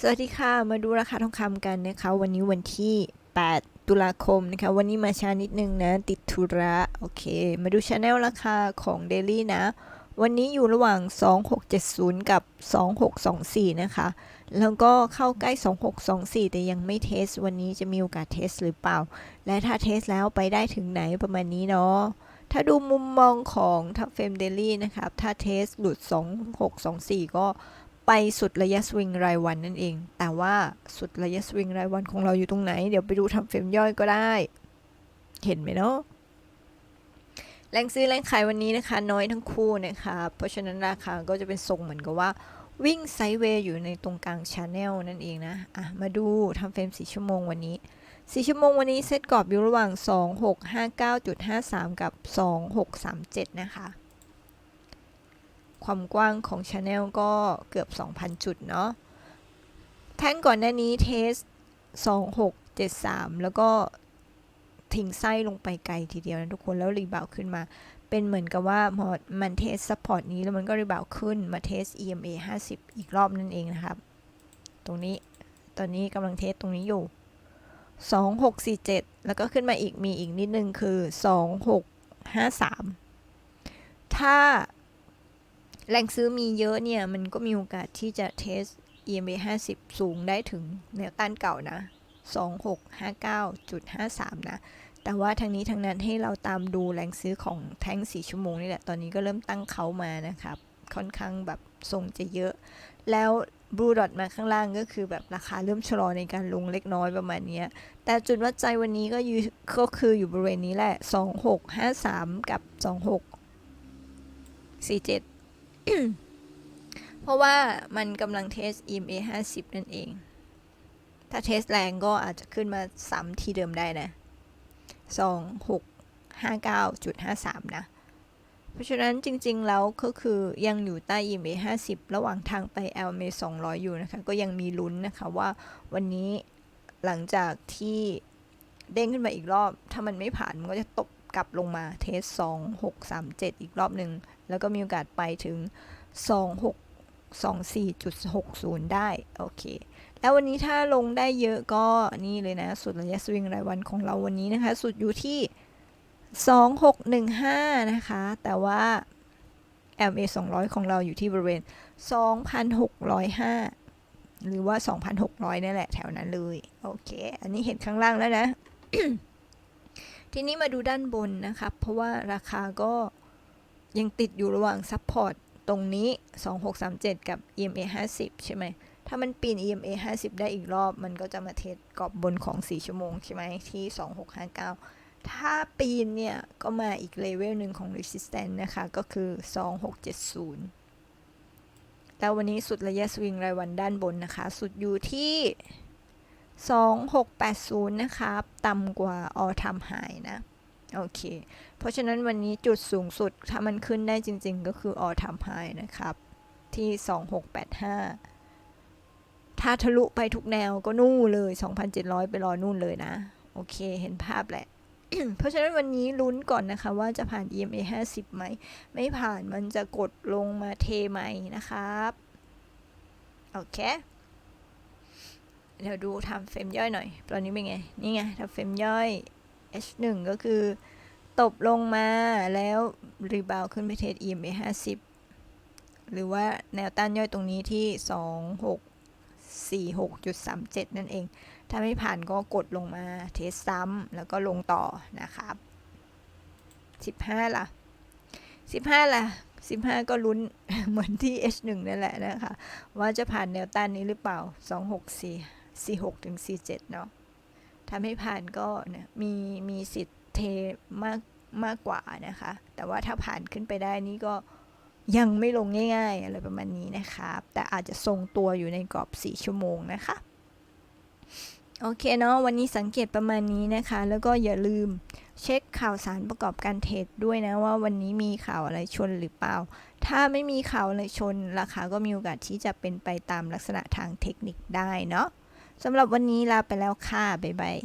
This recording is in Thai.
สวัสดีค่ะ มาดูราคาทองคำกันนะคะ วันนี้วันที่ 8 ตุลาคมนะคะ วันนี้มาช้านิดนึงนะ ติดธุระ โอเค มาดูชาแนลราคาของ Daily นะ วันนี้อยู่ระหว่าง 2670 กับ 2624 นะคะ แล้วก็เข้าใกล้ 2624 แต่ยังไม่เทส วันนี้จะมีโอกาสเทสหรือเปล่า และถ้าเทสแล้วไปได้ถึงไหนประมาณนี้เนาะถ้าดูมุมมองของทัฟเฟมเดลี่นะครับ ถ้าเทสหลุด 2624 ก็ ไปสุดระยะสวิงรายวันนั่นเอง แต่ว่าสุดระยะสวิงรายวันของเราอยู่ตรงไหน เดี๋ยวไปดูทำเฟรมย่อยก็ได้ เห็นไหมเนาะแรงซื้อแรงขายวันนี้นะคะ น้อยทั้งคู่นะคะ เพราะฉะนั้นราคาก็จะเป็นทรงเหมือนกับว่า วิ่งไซด์เวย์อยู่ในตรงกลางชาแนลนั่นเองนะ อะ มาดูทำเฟรม4ชั่วโมงวันนี้4ชั่วโมงวันนี้เซตกรอบอยู่ระหว่าง 2659.53 กับ 2637 นะคะ ความกว้างของ Channel ก็เกือบ 2,000 จุดเนาะแท่งก่อนหน้านี้เทส 2673 แล้วก็ทิ้งไส้ลงไปไกลทีเดียวนะทุกคนแล้วรีบาวขึ้นมา เป็นเหมือนกับว่าพอมันเทสซัพพอร์ตนี้แล้วมันก็รีบาวขึ้นมาเทส EMA 50 อีกรอบนั่นเองนะครับ ตรงนี้ตอนนี้กำลังเทสตรงนี้อยู่ 2647 แล้วก็ขึ้นมาอีกมีอีกนิดนึงคือ 2653 ถ้า แรงซื้อมีเยอะเนี่ย มันก็มีโอกาสที่จะเทส EMA 50 สูงได้ถึงแนวต้านเก่านะ 2659.53 นะ แต่ว่าทางนี้ทางนั้นให้เราตามดูแรงซื้อของแท่ง 4 ชั่วโมงนี่แหละ ตอนนี้ก็เริ่มตั้งเขามานะครับ ค่อนข้างแบบทรงจะเยอะ แล้วบลูดอทมาข้างล่างก็คือแบบราคาเริ่มชะลอในการลงเล็กน้อยประมาณนี้ แต่จุดวัดใจวันนี้ก็อยู่ก็คืออยู่บริเวณนี้แหละ 2653 กับ 2647 เพราะว่ามันกำลังเทส EMA 50 นั่นเอง ถ้าเทสแรงก็อาจจะขึ้นมาซ้ำที่เดิมได้นะ2659.53 นะ เพราะฉะนั้นจริงๆ แล้วก็คือยังอยู่ใต้ EMA 50 ระหว่างทางไป LMA 200 อยู่นะคะ ก็ยังมีลุ้นนะคะว่าวันนี้หลังจากที่เด้งขึ้นมาอีกรอบ ถ้ามันไม่ผ่านมันก็จะตบ กลับลงมาเทส 2637 อีกรอบหนึ่ง แล้วก็มีโอกาสไปถึง 2624.60 ได้ โอเค แล้ววันนี้ถ้าลงได้เยอะก็นี่เลยนะ สุดระยะสวิงรายวันของเราวันนี้นะคะ สุดอยู่ที่ 2615 นะคะ แต่ว่า MA 200 ของเราอยู่ที่บริเวณ 2,605 หรือว่า 2,600นี่แหละแถวนั้นเลย โอเค อันนี้เห็นข้างล่างแล้วนะ ทีนี้มาดูด้านบนนะครับ เพราะว่าราคาก็ยังติดอยู่ระหว่างซัพพอร์ตตรงนี้ 2637 กับ EMA 50 ใช่ไหม ถ้ามันปีน EMA 50 ได้อีกรอบ มันก็จะมาเทสกรอบบนของ 4 ชั่วโมงใช่ไหมที่ 2659 ถ้าปีนเนี่ย ก็มาอีกเลเวลหนึ่งของ resistance นะคะ ก็คือ 2670แล้ววันนี้สุดระยะสวิงรายวันด้านบนนะคะ สุดอยู่ที่ 2680 นะครับ ต่ำกว่า all time high นะ โอเค เพราะฉะนั้นวันนี้จุดสูงสุด ถ้ามันขึ้นได้จริงๆ ก็คือ all time high นะครับ ที่ 2685 ถ้าทะลุไปทุกแนวก็นู่นเลย 2,700 ไปรอนู่นเลยนะ โอเค เห็นภาพแหละ เพราะฉะนั้นวันนี้ลุ้นก่อนนะคะ ว่าจะผ่าน EMA 50ไหม ไม่ผ่านมันจะกดลงมาเทใหม่นะครับ โอเค เดี๋ยวดูทำเฟรมย่อยหน่อย ตอนนี้เป็นไง นี่ไงทำเฟรมย่อย H1 ก็คือ ตบลงมาแล้วรีบาวขึ้นไปเทส EMA 50 หรือว่าแนวต้านย่อยตรงนี้ที่ 2646.37 นั่นเอง ถ้าไม่ผ่านก็กดลงมาเทสซ้ำแล้วก็ลงต่อนะครับ 15 ล่ะ 15 ล่ะ15 ก็ลุ้นเหมือนที่ H1 นั่นแหละนะคะ ว่าจะผ่านแนวต้านนี้หรือเปล่า 264 46ถึง47เนาะถ้าไม่ผ่านก็นี่ยมีมีสิทธิ์เทมากมากกว่านะคะ แต่ว่าถ้าผ่านขึ้นไปได้นี่ก็ยังไม่ลงง่ายๆ อะไรประมาณนี้นะครับแต่อาจจะทรงตัวอยู่ในกรอบ 4 ชั่วโมงนะคะ โอเคเนาะวันนี้สังเกตประมาณนี้นะคะ แล้วก็อย่าลืมเช็คข่าวสารประกอบการเทรดด้วยนะว่าวันนี้มีข่าวอะไรชนหรือเปล่า ถ้าไม่มีข่าวอะไรชนราคาก็มีโอกาสที่จะเป็นไปตามลักษณะทางเทคนิคได้เนาะ สำหรับวันนี้ลาไปแล้วค่ะ บ๊ายบาย